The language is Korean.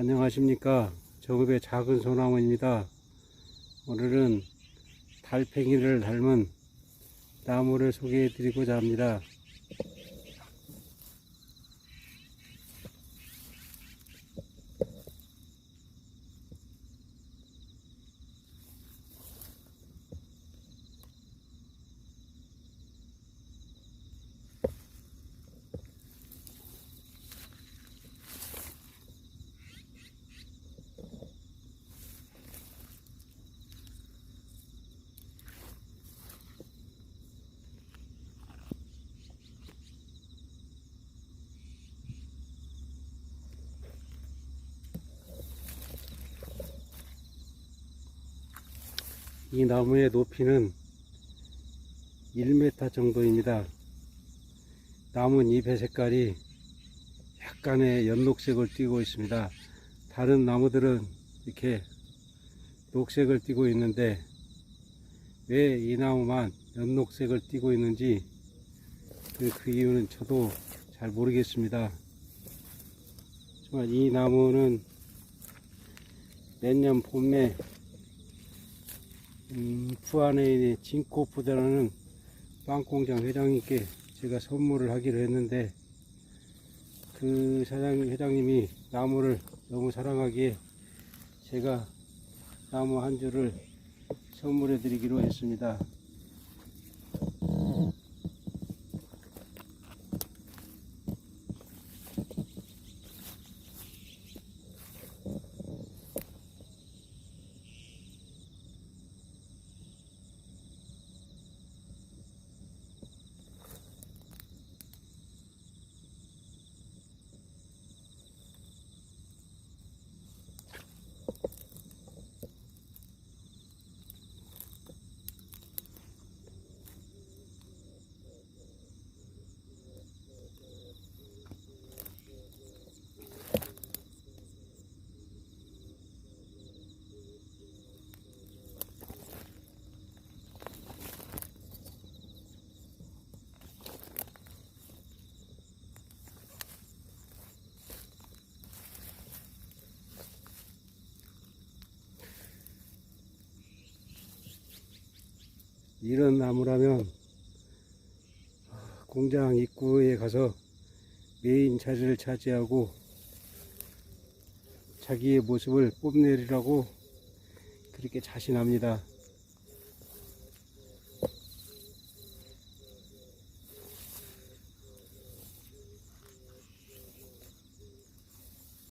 안녕하십니까. 정읍의 작은 소나무입니다. 오늘은 달팽이를 닮은 나무를 소개해 드리고자 합니다 이 나무의 높이는 1m 정도입니다. 남은 잎의 색깔이 약간의 연녹색을 띠고 있습니다. 다른 나무들은 이렇게 녹색을 띠고 있는데 왜 이 나무만 연녹색을 띠고 있는지 그, 그 이유는 저도 잘 모르겠습니다. 정말 이 나무는 내년 봄에 음, 부안에 있는 진코푸드라는 빵공장 회장님께 제가 선물을 하기로 했는데 그 사장 회장님이 나무를 너무 사랑하기에 제가 나무 한 줄을 선물해 드리기로 했습니다. 이런 나무라면 공장 입구에 가서 메인 자리를 차지하고 자기의 모습을 뽐내리라고 그렇게 자신합니다.